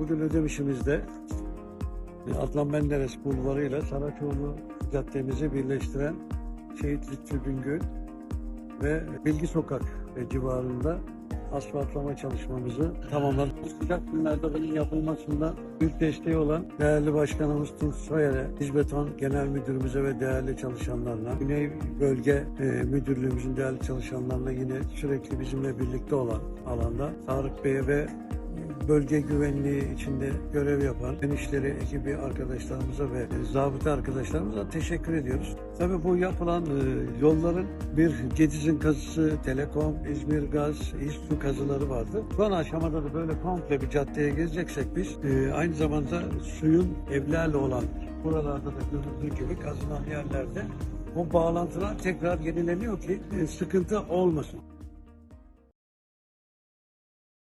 Bugün Ödemiş'imizde e, Adnan Menderes Bulvarı ile Saraçoğlu Caddemizi birleştiren Şehit Lütfü Güngör ve Bilgi Sokak ve civarında asfaltlama çalışmamızı tamamladık. Sıcak günlerde bunun yapılmasında büyük desteği olan değerli başkanımız Tunç Soyer'e, İzbeton Genel Müdürümüze ve değerli çalışanlarına, Güney Bölge e, Müdürlüğümüzün değerli çalışanlarına yine sürekli bizimle birlikte olan alanda Tarık Bey'e ve bölge güvenliği içinde görev yapan Fen İşleri ekibi arkadaşlarımıza ve zabıta arkadaşlarımıza teşekkür ediyoruz. Tabii bu yapılan e, yolların bir Gediz'in kazısı, Telekom, İzmir Gaz, İSSU kazıları vardı. Son aşamada da böyle komple bir caddeye gezeceksek biz e, aynı zamanda suyun evlerle olan buralarda da görüldüğü gibi kazılan yerlerde o bağlantılar tekrar yenileniyor ki e, sıkıntı olmasın.